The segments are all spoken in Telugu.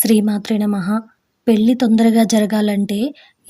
శ్రీమాత్రే నమ. పెళ్ళి తొందరగా జరగాలంటే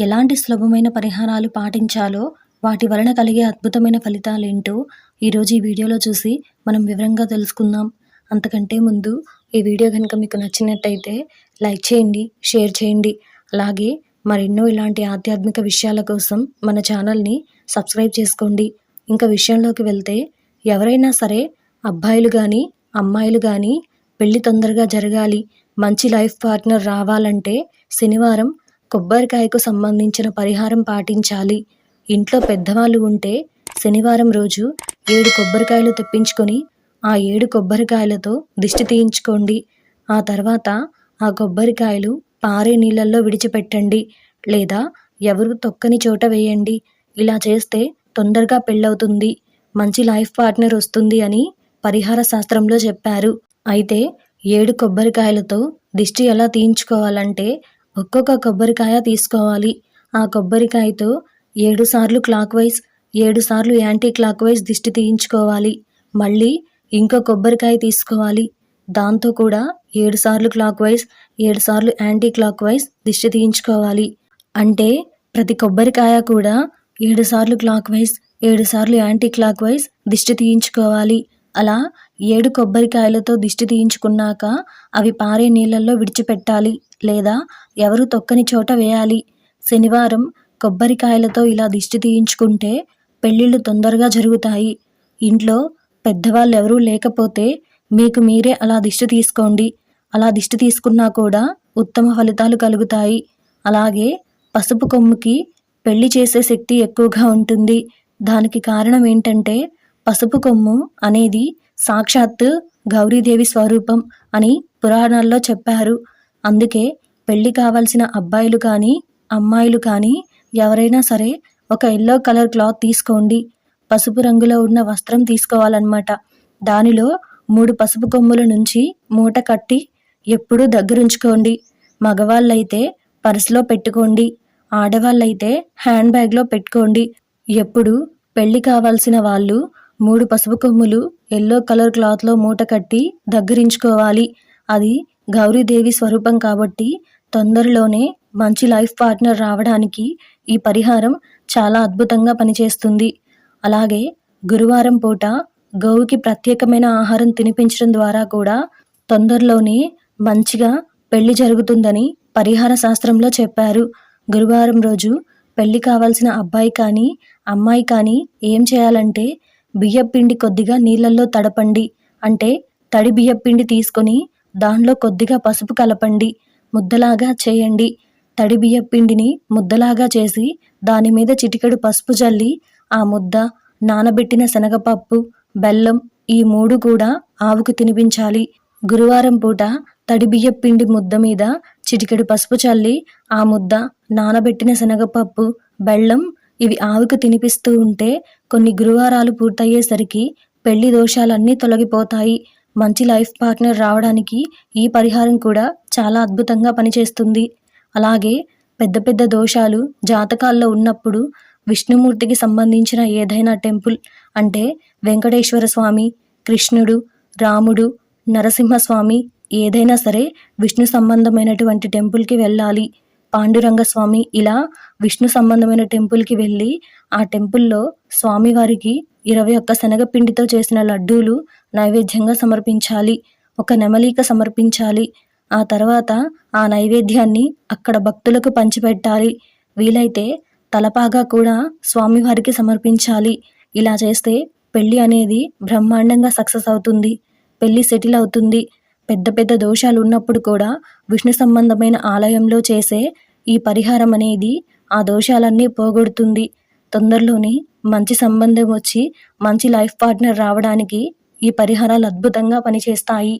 ఎలాంటి సులభమైన పరిహారాలు పాటించాలో వాటి వలన కలిగే అద్భుతమైన ఫలితాలేంటో ఈరోజు ఈ వీడియోలో చూసి మనం వివరంగా తెలుసుకుందాం. అంతకంటే ముందు ఈ వీడియో కనుక మీకు నచ్చినట్టయితే లైక్ చేయండి షేర్ చేయండి. అలాగే మరెన్నో ఇలాంటి ఆధ్యాత్మిక విషయాల కోసం మన ఛానల్ని సబ్స్క్రైబ్ చేసుకోండి. ఇంకా విషయంలోకి వెళ్తే ఎవరైనా సరే అబ్బాయిలు కానీ అమ్మాయిలు కానీ పెళ్ళి తొందరగా జరగాలి. మంచి లైఫ్ పార్ట్నర్ రావాలంటే శనివారం కొబ్బరికాయకు సంబంధించిన పరిహారం పాటించాలి. ఇంట్లో పెద్దవాళ్ళు ఉంటే శనివారం రోజు ఏడు కొబ్బరికాయలు తెప్పించుకొని ఆ ఏడు కొబ్బరికాయలతో దిష్టి తీయించుకోండి. ఆ తర్వాత ఆ కొబ్బరికాయలు పారే నీళ్ళల్లో విడిచిపెట్టండి. లేదా ఎవరు తొక్కని చోట వేయండి. ఇలా చేస్తే తొందరగా పెళ్ళవుతుంది. మంచి లైఫ్ పార్ట్నర్ వస్తుంది అని పరిహార శాస్త్రంలో చెప్పారు. అయితే ఏడు కొబ్బరికాయలతో దిష్టి ఎలా తీయించుకోవాలంటే ఒక్కొక్క కొబ్బరికాయ తీసుకోవాలి. ఆ కొబ్బరికాయతో ఏడు సార్లు క్లాక్ వైజ్ ఏడు సార్లు యాంటీ క్లాక్ వైజ్ దిష్టి తీయించుకోవాలి. మళ్ళీ ఇంకో కొబ్బరికాయ తీసుకోవాలి. దాంతో కూడా ఏడు సార్లు క్లాక్ వైజ్ ఏడు సార్లు యాంటీ క్లాక్ వైజ్ దిష్టి తీయించుకోవాలి. అంటే ప్రతి కొబ్బరికాయ కూడా ఏడు సార్లు క్లాక్ వైజ్ ఏడు సార్లు యాంటీ క్లాక్ వైజ్ దిష్టి తీయించుకోవాలి. అలా ఏడు కొబ్బరికాయలతో దిష్టి తీయించుకున్నాక అవి పారే నీళ్ళల్లో విడిచిపెట్టాలి లేదా ఎవరు తొక్కని చోట వేయాలి. శనివారం కొబ్బరికాయలతో ఇలా దిష్టి తీయించుకుంటే పెళ్ళిళ్ళు తొందరగా జరుగుతాయి. ఇంట్లో పెద్దవాళ్ళు ఎవరూ లేకపోతే మీకు మీరే అలా దిష్టి తీసుకోండి. అలా దిష్టి తీసుకున్నా కూడా ఉత్తమ ఫలితాలు కలుగుతాయి. అలాగే పసుపు కొమ్ముకి పెళ్ళి చేసే శక్తి ఎక్కువగా ఉంటుంది. దానికి కారణం ఏంటంటే పసుపు కొమ్ము అనేది సాక్షాత్తు గౌరీదేవి స్వరూపం అని పురాణాల్లో చెప్పారు. అందుకే పెళ్ళి కావాల్సిన అబ్బాయిలు కానీ అమ్మాయిలు కానీ ఎవరైనా సరే ఒక ఎల్లో కలర్ క్లాత్ తీసుకోండి. పసుపు రంగులో ఉన్న వస్త్రం తీసుకోవాలన్నమాట. దానిలో మూడు పసుపు కొమ్ముల నుంచి మూట కట్టి ఎప్పుడూ దగ్గరుంచుకోండి. మగవాళ్ళైతే పర్సులో పెట్టుకోండి. ఆడవాళ్ళైతే హ్యాండ్ బ్యాగ్లో పెట్టుకోండి. ఎప్పుడు పెళ్ళి కావాల్సిన వాళ్ళు మూడు పసుపు కొమ్ములు ఎల్లో కలర్ క్లాత్లో మూట కట్టి దగ్గరించుకోవాలి. అది గౌరీదేవి స్వరూపం కాబట్టి తొందరలోనే మంచి లైఫ్ పార్ట్నర్ రావడానికి ఈ పరిహారం చాలా అద్భుతంగా పనిచేస్తుంది. అలాగే గురువారం పూట గోవుకి ప్రత్యేకమైన ఆహారం తినిపించడం ద్వారా కూడా తొందరలోనే మంచిగా పెళ్ళి జరుగుతుందని పరిహార శాస్త్రంలో చెప్పారు. గురువారం రోజు పెళ్ళి కావాల్సిన అబ్బాయి కానీ అమ్మాయి కానీ ఏం చేయాలంటే బియ్యపిండి కొద్దిగా నీళ్ళల్లో తడపండి. అంటే తడి బియ్యపిండి తీసుకొని దానిలో కొద్దిగా పసుపు కలపండి. ముద్దలాగా చేయండి. తడి బియ్యపిండిని ముద్దలాగా చేసి దాని మీద చిటికెడు పసుపు జల్లి ఆ ముద్ద నానబెట్టిన శనగపప్పు బెల్లం ఈ మూడు కూడా ఆవుకు తినిపించాలి. గురువారం పూట తడి బియ్యపిండి ముద్ద మీద చిటికెడు పసుపు చల్లి ఆ ముద్ద నానబెట్టిన శనగపప్పు బెల్లం ఇవి ఆవుకు తినిపిస్తూ ఉంటే కొన్ని గురువారాలు పూర్తయ్యేసరికి పెళ్ళి దోషాలన్నీ తొలగిపోతాయి. మంచి లైఫ్ పార్ట్నర్ రావడానికి ఈ పరిహారం కూడా చాలా అద్భుతంగా పనిచేస్తుంది. అలాగే పెద్ద పెద్ద దోషాలు జాతకాల్లో ఉన్నప్పుడు విష్ణుమూర్తికి సంబంధించిన ఏదైనా టెంపుల్ అంటే వెంకటేశ్వర స్వామి కృష్ణుడు రాముడు నరసింహస్వామి ఏదైనా సరే విష్ణు సంబంధమైనటువంటి టెంపుల్కి వెళ్ళాలి. పాండురంగ స్వామి ఇలా విష్ణు సంబంధమైన టెంపుల్కి వెళ్ళి ఆ టెంపుల్లో స్వామివారికి ఇరవై ఒక్క శనగపిండితో చేసిన లడ్డూలు నైవేద్యంగా సమర్పించాలి ఒక నెమలిక సమర్పించాలి. ఆ తర్వాత ఆ నైవేద్యాన్ని అక్కడ భక్తులకు పంచిపెట్టాలి. వీలైతే తలపాగా కూడా స్వామివారికి సమర్పించాలి. ఇలా చేస్తే పెళ్ళి అనేది బ్రహ్మాండంగా సక్సెస్ అవుతుంది. పెళ్ళి సెటిల్ అవుతుంది. పెద్ద పెద్ద దోషాలు ఉన్నప్పుడు కూడా విష్ణు సంబంధమైన ఆలయంలో చేసే ఈ పరిహారం అనేది ఆ దోషాలన్నీ పోగొడుతుంది. తొందరలోనే మంచి సంబంధం వచ్చి మంచి లైఫ్ పార్ట్నర్ రావడానికి ఈ పరిహారాలు అద్భుతంగా పనిచేస్తాయి.